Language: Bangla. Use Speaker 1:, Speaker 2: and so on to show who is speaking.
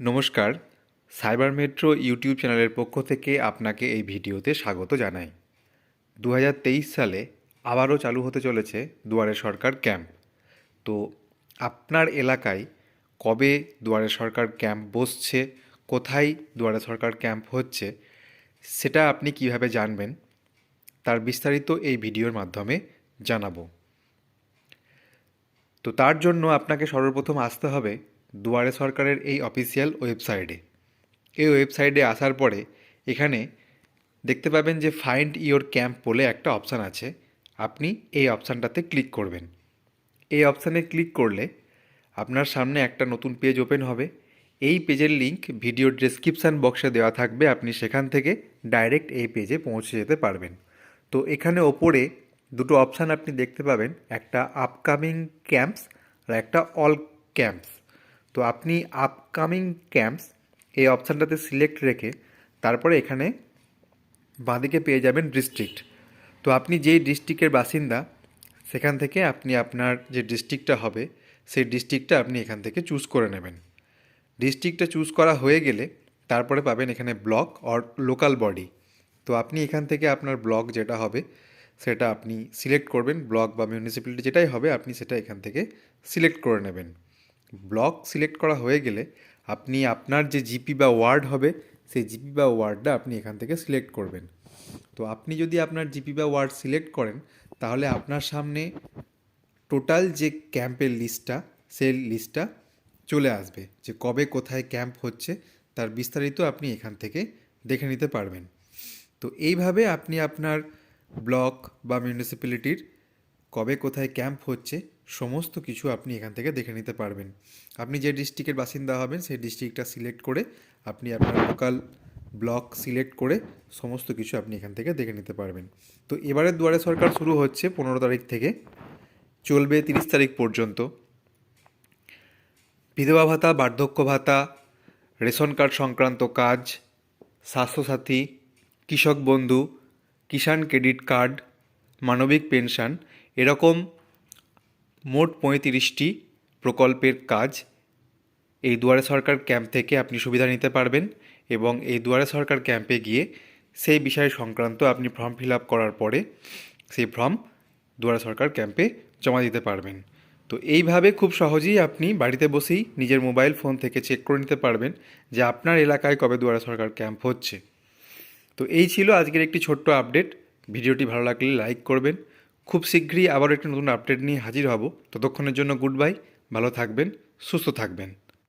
Speaker 1: নমস্কার, সাইবার মেট্রো ইউটিউব চ্যানেলের পক্ষ থেকে আপনাকে এই ভিডিওতে স্বাগত জানাই। দু হাজার তেইশ সালে আবারও চালু হতে চলেছে দুয়ারে সরকার ক্যাম্প। তো আপনার এলাকায় কবে দুয়ারে সরকার ক্যাম্প বসছে, কোথায় দুয়ারে সরকার ক্যাম্প হচ্ছে, সেটা আপনি কীভাবে জানবেন, তার বিস্তারিত এই ভিডিওর মাধ্যমে জানাব। তো তার জন্য আপনাকে সর্বপ্রথম আসতে হবে দুয়ারে সরকারের এই অফিসিয়াল ওয়েবসাইটে এই ওয়েবসাইটে আসার পরে এখানে দেখতে পাবেন যে ফাইন্ড ইওর ক্যাম্প বলে একটা অপশান আছে। আপনি এই অপশানটাতে ক্লিক করবেন। এই অপশানে ক্লিক করলে আপনার সামনে একটা নতুন পেজ ওপেন হবে। এই পেজের লিঙ্ক ভিডিও ডেসক্রিপশান বক্সে দেওয়া থাকবে। আপনি সেখান থেকে ডাইরেক্ট এই পেজে পৌঁছে যেতে পারবেন। তো এখানে ওপরে দুটো অপশান আপনি দেখতে পাবেন। একটা আপকামিং ক্যাম্পস আর একটা অল ক্যাম্পস তো আপনি আপকামিং ক্যাম্পস এই অপশানটাতে সিলেক্ট রেখে তারপরে এখানে বাঁদিকে পেয়ে যাবেন ডিস্ট্রিক্ট তো আপনি যেই ডিস্ট্রিক্টের বাসিন্দা, সেখান থেকে আপনি আপনার যে ডিস্ট্রিক্টটা হবে, সেই ডিস্ট্রিক্টটা আপনি এখান থেকে চুজ করে নেবেন। ডিস্ট্রিক্টটা চুজ করা হয়ে গেলে তারপরে পাবেন এখানে ব্লক অর লোকাল বডি তো আপনি এখান থেকে আপনার ব্লক যেটা হবে, সেটা আপনি সিলেক্ট করবেন। ব্লক বা মিউনিসিপ্যালিটি যেটাই হবে, আপনি সেটা এখান থেকে সিলেক্ট করে নেবেন। ব্লক সিলেক্ট করা হয়ে গেলে আপনি আপনার যে জিপি বা ওয়ার্ড হবে, সেই জিপি বা ওয়ার্ডটা আপনি এখান থেকে সিলেক্ট করবেন। তো আপনি যদি আপনার জিপি বা ওয়ার্ড সিলেক্ট করেন, তাহলে আপনার সামনে টোটাল যে ক্যাম্পের লিস্টটা, সেই লিস্টটা চলে আসবে যে কবে কোথায় ক্যাম্প হচ্ছে, তার বিস্তারিত আপনি এখান থেকে দেখে নিতে পারবেন। তো এইভাবে আপনি আপনার ব্লক বা মিউনিসিপ্যালিটির কবে কোথায় ক্যাম্প হচ্ছে সমস্ত কিছু আপনি এখান থেকে দেখে নিতে পারবেন। আপনি যে ডিস্ট্রিক্টের বাসিন্দা হবেন, সেই ডিস্ট্রিক্টটা সিলেক্ট করে আপনি আপনার লোকাল ব্লক সিলেক্ট করে সমস্ত কিছু আপনি এখান থেকে দেখে নিতে পারবেন। তো এবারের দুয়ারে সরকার শুরু হচ্ছে পনেরো তারিখ থেকে, চলবে তিরিশ তারিখ পর্যন্ত। বিধবা ভাতা, বার্ধক্য ভাতা, রেশন কার্ড সংক্রান্ত কাজ, Swasthya Sathi, Krishak Bandhu, Kisan credit card, Manabik pension, এরকম মোট পঁয়ত্রিশটি প্রকল্পের কাজ। এই দুয়ারে সরকার ক্যাম্প থেকে আপনি সুবিধা নিতে পারবেন এবং এই দুয়ারে সরকার ক্যাম্পে গিয়ে সেই বিষয় সংক্রান্ত আপনি ফর্ম ফিল আপ করার পরে সেই ফর্ম দুয়ারে সরকার ক্যাম্পে জমা দিতে পারবেন। তো এইভাবে খুব সহজেই আপনি বাড়িতে বসেই নিজের মোবাইল ফোন থেকে চেক করে নিতে পারবেন যে আপনার এলাকায় কবে দুয়ারে সরকার ক্যাম্প হচ্ছে। তো এই ছিল আজকের একটি ছোট্ট আপডেট। ভিডিওটি ভালো লাগলে লাইক করবেন। খুব শীঘ্রই আবার একটি নতুন আপডেট নিয়ে হাজির হব। ততক্ষণের জন্য গুড বাই ভালো থাকবেন, সুস্থ থাকবেন।